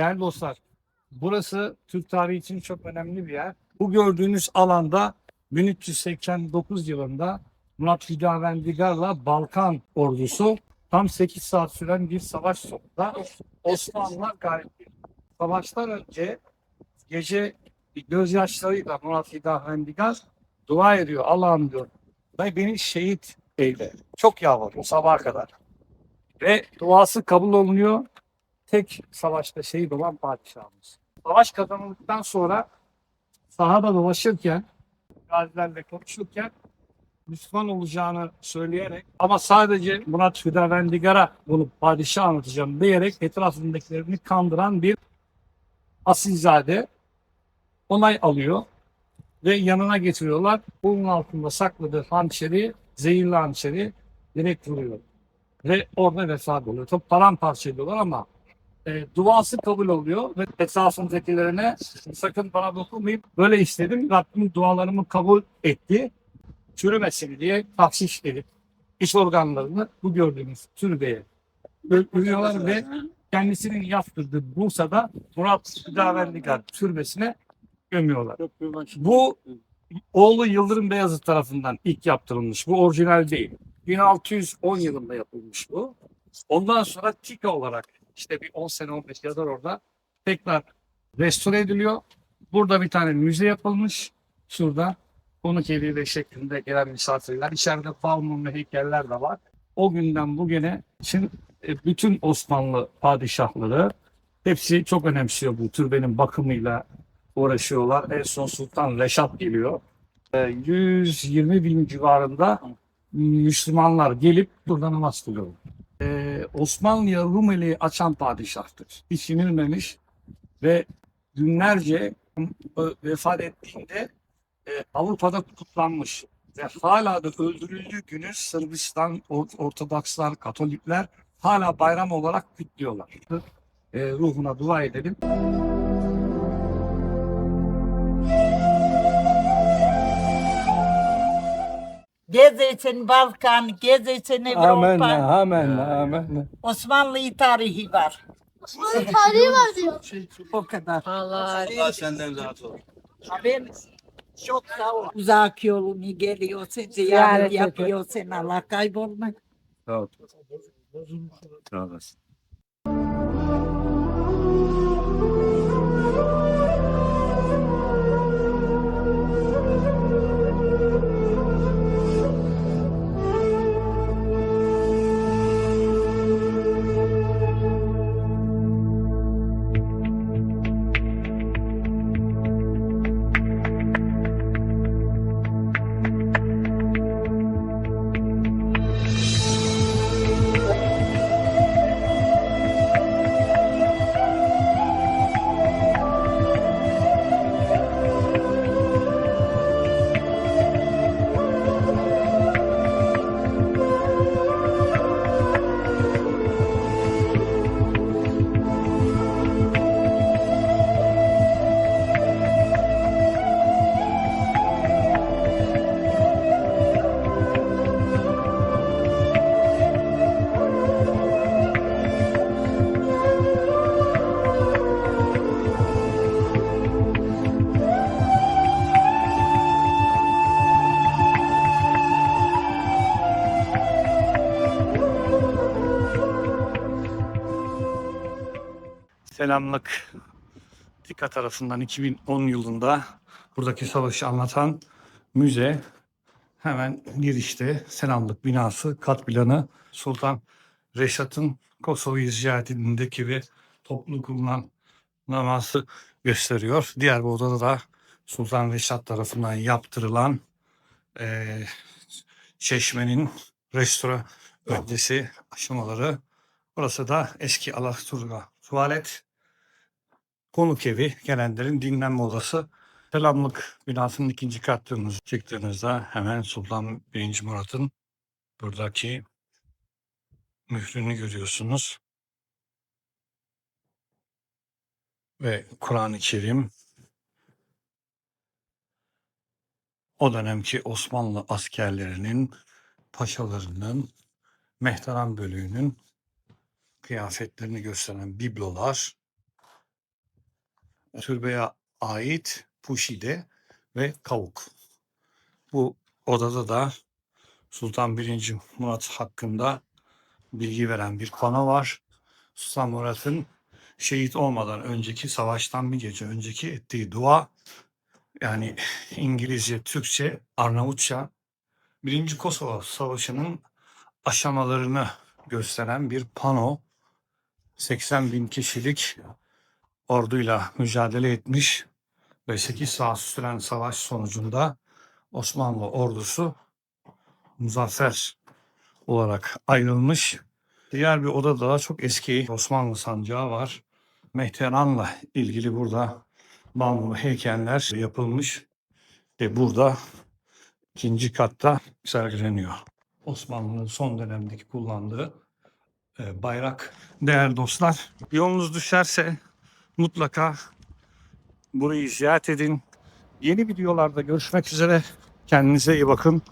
Değerli dostlar, burası Türk tarihi için çok önemli bir yer. Bu gördüğünüz alanda 1389 yılında Murat Hüdavendigar'la Balkan ordusu tam 8 saat süren bir savaş sonunda Osmanlılar galip. Savaştan önce gece gözyaşlarıyla Murat Hüdavendigar dua ediyor. Allah'ım diyor. Beni şehit eyle. Çok yalvarıyor sabaha kadar. Ve duası kabul olunuyor. Tek savaşta şehit olan padişahımız. Savaş kazanıldıktan sonra sahada dolaşırken gazilerle konuşurken Müslüman olacağını söyleyerek ama sadece Murat Hüdavendigar'a bunu padişah anlatacağım diyerek etrafındakilerini kandıran bir asilzade onay alıyor ve yanına getiriyorlar. Bunun altında sakladığı hançeri, zehirli hançeri direkt vuruyor. Ve orada vefat oluyor. Çok paramparça ediyorlar ama e, duası kabul oluyor ve etrafındakilerine sakın bana dokunmayın. Böyle istedim. Rabbim dualarımı kabul etti. Çürümesin diye tahsis edip iç organlarını bu gördüğünüz türbeye övüyorlar ve kendisinin yaptırdığı Bursa'da Murat Hüdavendigar türbesine gömüyorlar. Bu oğlu Yıldırım Beyazıt tarafından ilk yaptırılmış. Bu orijinal değil. 1610 yılında yapılmış bu. Ondan sonra TİKA olarak işte bir 10 sene 15 yazar orada tekrar restore ediliyor. Burada bir tane müze yapılmış. Şurada konuk ve şeklinde gelen misafirler. İçeride ve heykeller de var. O günden bugüne için e, bütün Osmanlı padişahları hepsi çok önemsiyor bu türbenin bakımıyla uğraşıyorlar. En son Sultan Reşat geliyor. E, 120 bin civarında Müslümanlar gelip burada namaz kılıyor. Osmanlı'ya Rumeli'yi açan padişahtır. Hiç yenilmemiş ve günlerce e, vefat ettiğinde e, Avrupa'da kutlanmış. Ve hala da öldürüldüğü günü Sırbistan, Or- Ortodokslar, Katolikler hala bayram olarak kutluyorlar. E, ruhuna dua edelim. Gezeceksin Balkan, gezeceksin Avrupa. Amenna, amenna, amenna. Osmanlı tarihi var. Osmanlı tarihi var diyor. O kadar. Allah senden razı olsun. Ben çok sağ ol. Uzak yolunu geliyorsun, ziyaret yapıyorsun. Allah kaybolma. Sağ ol. Sağ olasın. Selamlık TİKA tarafından 2010 yılında buradaki savaşı anlatan müze hemen girişte Selamlık binası kat planı Sultan Reşat'ın Kosova'yı ziyaretindeki ve toplu kılınan namazı gösteriyor. Diğer bir odada da Sultan Reşat tarafından yaptırılan eee, çeşmenin restore öncesi aşamaları. Burası da eski Alaturga tuvalet, konuk evi, gelenlerin dinlenme odası. Selamlık binasının ikinci katını çıktığınızda hemen Sultan 1. Murat'ın buradaki mührünü görüyorsunuz. Ve Kur'an-ı Kerim o dönemki Osmanlı askerlerinin, paşalarının, Mehteran bölüğünün kıyafetlerini gösteren biblolar türbeye ait puşide ve kavuk. Bu odada da Sultan 1. Murat hakkında bilgi veren bir pano var. Sultan Murat'ın şehit olmadan önceki savaştan bir gece önceki ettiği dua yani İngilizce, Türkçe, Arnavutça Birinci Kosova Savaşı'nın aşamalarını gösteren bir pano. 80 bin kişilik orduyla mücadele etmiş ve 8 saat süren savaş sonucunda Osmanlı ordusu muzaffer olarak ayrılmış. Diğer bir odada da çok eski Osmanlı sancağı var. Mehteran'la ilgili burada bambu heykeller yapılmış ve burada ikinci katta sergileniyor. Osmanlı'nın son dönemdeki kullandığı e, bayrak. Değerli dostlar, yolunuz düşerse mutlaka burayı ziyaret edin. Yeni videolarda görüşmek üzere. Kendinize iyi bakın.